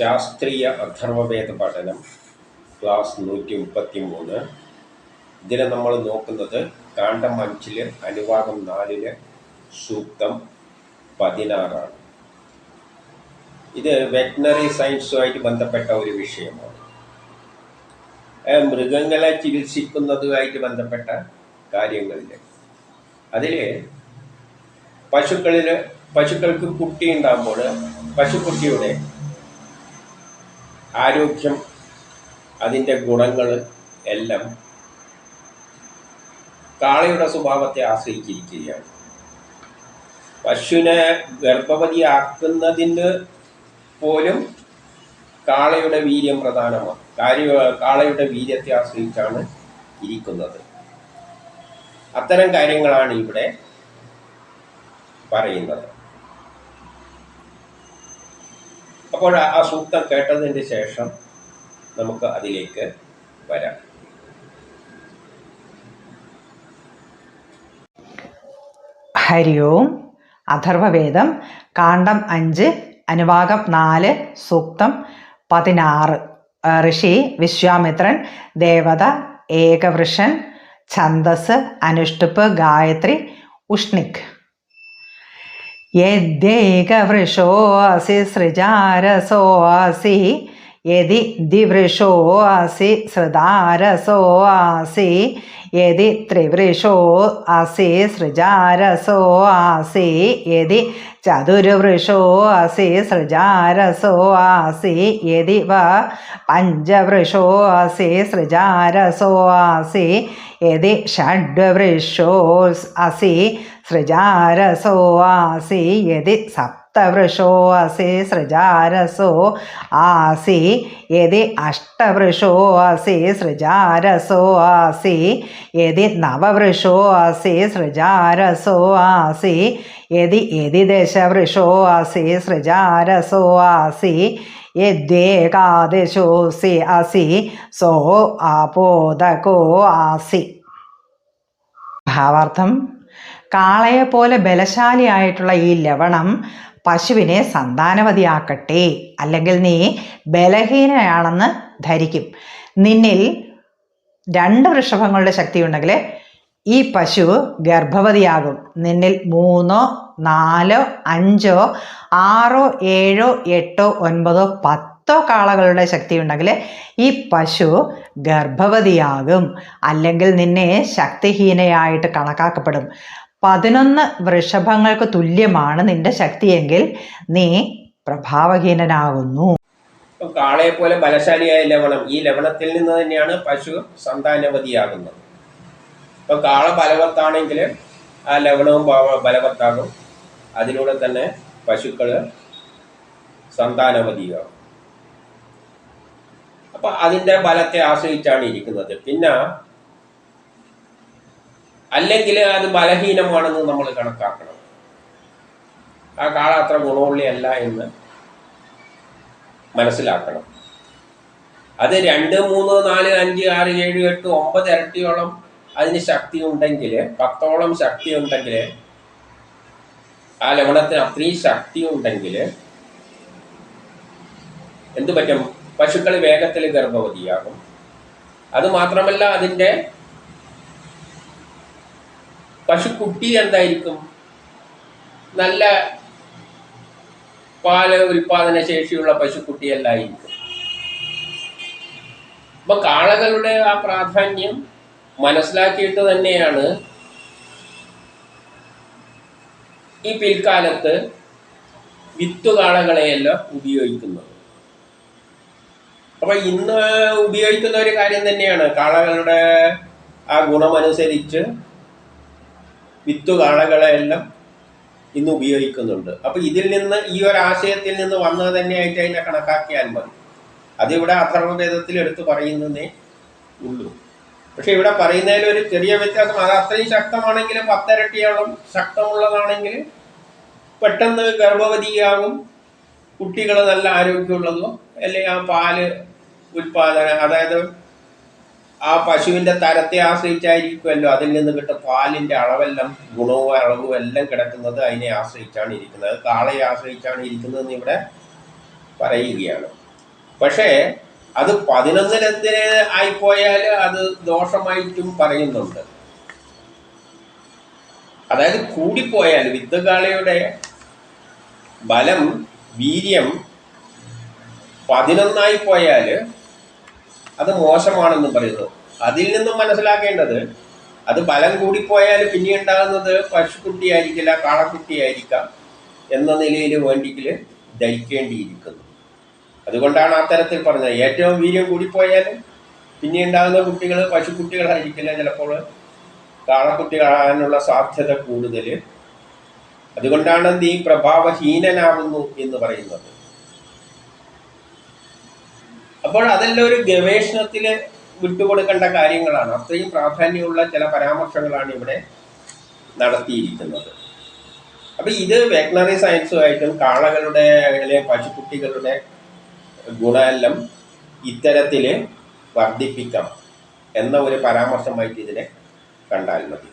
ശാസ്ത്രീയ അഥർവവേദ പഠനം ക്ലാസ് നൂറ്റി മുപ്പത്തി മൂന്ന് ഇതിൽ നമ്മൾ നോക്കുന്നത് കാണ്ഡം അഞ്ചിൽ അനുവാദം നാലിൽ സൂക്തം പതിനാറാണ്. ഇത് വെറ്റിനറി സയൻസുമായിട്ട് ബന്ധപ്പെട്ട ഒരു വിഷയമാണ്. മൃഗങ്ങളെ ചികിത്സിക്കുന്നതുമായിട്ട് ബന്ധപ്പെട്ട കാര്യങ്ങളിൽ അതിൽ പശുക്കളിൽ പശുക്കൾക്ക് കുട്ടി ഉണ്ടാകുമ്പോൾ പശുക്കുട്ടിയുടെ ആരോഗ്യം അതിന്റെ ഗുണങ്ങൾ എല്ലാം കാളയുടെ സ്വഭാവത്തെ ആശ്രയിച്ചിരിക്കുകയാണ്. പശുവിനെ ഗർഭവതിയാക്കുന്നതിന് പോലും കാളയുടെ വീര്യം പ്രധാനമാണ് കാര്യ കാളയുടെ വീര്യത്തെ ആശ്രയിച്ചാണ് ഇരിക്കുന്നത്. അത്തരം കാര്യങ്ങളാണ് ഇവിടെ പറയുന്നത്. അപ്പോൾ ആ സൂക്തം കേട്ടതിന് ശേഷം നമുക്ക് അതിലേക്ക് വരാം. ഹരി ഓം. അഥർവവേദം കാണ്ഡം അഞ്ച് അനുവാകം നാല് സൂക്തം പതിനാറ്. ഋഷി വിശ്വാമിത്രൻ ദേവത ഏകവൃഷൻ ഛന്ദസ് അനുഷ്ടുപ്പ് ഗായത്രി ഉഷ്ണിക്. യദ്യേകവൃഷോ അസി സൃജാരസോ അസി യതി ദിവൃഷോ അസി സൃതാരസോ ആസി യതി ത്രിവൃഷോ അസി സൃജാരസോ ആസി യതി ചതുർവൃഷോ അസി സൃജാരസോ ആസി യതി വ പഞ്ചവൃഷോ അസി സൃജാരസോ ആസി യതി ഷഡ്വൃഷോ അസി സൃജാരസോ ആസി യതി സപ്തവൃഷോ അസി സൃജാരസോ ആസി. യതി അഷ്ടവൃഷോ അസി സൃജാരസോ ആസി. യതി നവവൃഷോ അസി സൃജാരസോ ആസി. യതി യതി ദശവൃഷോ അസി സൃജാരസോ ആസി. യദ്ദേകാദശോസി അസി. സോ ആപോദകോ ആസി. ഭാവാർത്ഥം. കാളയെപ്പോലെ ബലശാലിയായിട്ടുള്ള ഈ ലവണം പശുവിനെ സന്താനവതിയാക്കട്ടെ. അല്ലെങ്കിൽ നീ ബലഹീനയാണെന്ന് ധരിക്കും. നിന്നിൽ രണ്ട് വൃഷഭങ്ങളുടെ ശക്തി ഉണ്ടെങ്കിൽ ഈ പശു ഗർഭവതിയാകും. നിന്നിൽ മൂന്നോ നാലോ അഞ്ചോ ആറോ ഏഴോ എട്ടോ ഒൻപതോ പത്തോ കാളകളുടെ ശക്തി ഉണ്ടെങ്കിൽ ഈ പശു ഗർഭവതിയാകും. അല്ലെങ്കിൽ നിന്നെ ശക്തിഹീനയായിട്ട് കണക്കാക്കപ്പെടും. പതിനൊന്ന് വൃഷഭങ്ങൾക്ക് തുല്യമാണ് നിന്റെ ശക്തിയെങ്കിൽ നീ പ്രഭാവഹീനനാകുന്നു. കാളയെ പോലെ ബലശാലിയായ ലവണം ഈ ലവണത്തിൽ നിന്ന് തന്നെയാണ് പശു സന്താനവതിയാകുന്നത് ഇപ്പൊ കാള ബലവത്താണെങ്കിൽ ആ ലവണവും ബലവത്താകും. അതിലൂടെ തന്നെ പശുക്കൾ സന്താനവതിയാകും അപ്പൊ അതിന്റെ ബലത്തെ ആശ്രയിച്ചാണ് ഇരിക്കുന്നത്. പിന്നെ അല്ലെങ്കിൽ അത് ബലഹീനമാണെന്ന് നമ്മൾ കണക്കാക്കണം. ആ കാള അത്ര ഗുണമുള്ളയല്ല എന്ന് മനസ്സിലാക്കണം. അത് രണ്ട് മൂന്ന് നാല് അഞ്ച് ആറ് ഏഴ് എട്ട് ഒമ്പത് ഇരട്ടിയോളം അതിന് ശക്തി ഉണ്ടെങ്കിൽ പത്തോളം ശക്തി ഉണ്ടെങ്കിൽ ആ ലവണത്തിന് അത്രയും ശക്തി ഉണ്ടെങ്കിൽ എന്തു പറ്റും? പശുക്കൾ വേഗത്തിൽ ഗർഭവതിയാകും. അത് മാത്രമല്ല അതിന്റെ പശുക്കുട്ടി എന്തായിരിക്കും? നല്ല പാൽ ഉൽപാദന ശേഷിയുള്ള പശുക്കുട്ടിയല്ലായിരിക്കും അപ്പൊ കാളകളുടെ ആ പ്രാധാന്യം മനസ്സിലാക്കിയിട്ട് തന്നെയാണ് ഈ പിൽക്കാലത്ത് വിത്തുകാളകളെയെല്ലാം ഉപയോഗിക്കുന്നത്. അപ്പൊ ഇന്ന് ഉപയോഗിക്കുന്ന ഒരു കാര്യം തന്നെയാണ്. കാളകളുടെ ആ ഗുണമനുസരിച്ച് വിത്തുകാളകളെല്ലാം ഇന്ന് ഉപയോഗിക്കുന്നുണ്ട്. അപ്പൊ ഇതിൽ നിന്ന് ഈ ഒരു ആശയത്തിൽ നിന്ന് വന്നത് തന്നെയായിട്ട് അതിനെ കണക്കാക്കിയാൽ മതി. അതിവിടെ അഥർവവേദത്തിൽ എടുത്തു പറയുന്നതേ ഉള്ളൂ. പക്ഷെ ഇവിടെ പറയുന്നതിൽ ഒരു ചെറിയ വ്യത്യാസം അത് അത്രയും ശക്തമാണെങ്കിൽ പത്തരട്ടിയോളം ശക്തമുള്ളതാണെങ്കിൽ പെട്ടെന്ന് ഗർഭവതിയാകും കുട്ടികൾ നല്ല ആരോഗ്യമുള്ളതോ അല്ലെങ്കിൽ ആ പാൽ ഉൽപാദന അതായത് ആ പശുവിന്റെ തരത്തെ ആശ്രയിച്ചായിരിക്കുമല്ലോ അതിൽ നിന്ന് കിട്ടുന്ന പാലിന്റെ അളവെല്ലാം ഗുണവും അളവും എല്ലാം കിടക്കുന്നത് അതിനെ ആശ്രയിച്ചാണ് ഇരിക്കുന്നത്. കാളയെ ആശ്രയിച്ചാണ് ഇരിക്കുന്നതെന്ന് ഇവിടെ പറയുകയാണ്. പക്ഷേ അത് പതിനൊന്നിനത്തിന് ആയിപ്പോയാൽ അത് ദോഷമായിട്ടും പറയുന്നുണ്ട്. അതായത് കൂടിപ്പോയാൽ വിദ്യകാളയുടെ ബലം വീര്യം പതിനൊന്നായി പോയാൽ അത് മോശമാണെന്നും പറയുന്നു. അതിൽ നിന്നും മനസ്സിലാക്കേണ്ടത് അത് ബലം കൂടിപ്പോയാൽ പിന്നെ ഉണ്ടാകുന്നത് പശുക്കുട്ടിയായിരിക്കില്ല കാളക്കുട്ടിയായിരിക്കാം എന്ന നിലയിൽ വേണ്ടിയിൽ ധരിക്കേണ്ടിയിരിക്കുന്നു. അതുകൊണ്ടാണ് ആ തരത്തിൽ പറഞ്ഞത്. ഏറ്റവും വീര്യം കൂടിപ്പോയാൽ പിന്നെ ഉണ്ടാകുന്ന കുട്ടികൾ പശുക്കുട്ടികളായിരിക്കില്ല ചിലപ്പോൾ കാളക്കുട്ടികളാകാനുള്ള സാധ്യത കൂടുതൽ. അതുകൊണ്ടാണ് നീ പ്രഭാവഹീനനാകുന്നു എന്ന് പറയുന്നത്. അപ്പോൾ അതെല്ലാം ഒരു ഗവേഷണത്തിൽ വിട്ടുകൊടുക്കേണ്ട കാര്യങ്ങളാണ്. അത്രയും പ്രാധാന്യമുള്ള ചില പരാമർശങ്ങളാണ് ഇവിടെ നടത്തിയിരിക്കുന്നത്. അപ്പൊ ഇത് വെറ്റനറി സയൻസുമായിട്ടും കാളകളുടെ അല്ലെങ്കിൽ പശുക്കുട്ടികളുടെ ഗുണമെല്ലാം ഇത്തരത്തിൽ വർദ്ധിപ്പിക്കാം എന്ന ഒരു പരാമർശമായിട്ട് ഇതിനെ കണ്ടാൽ മതി.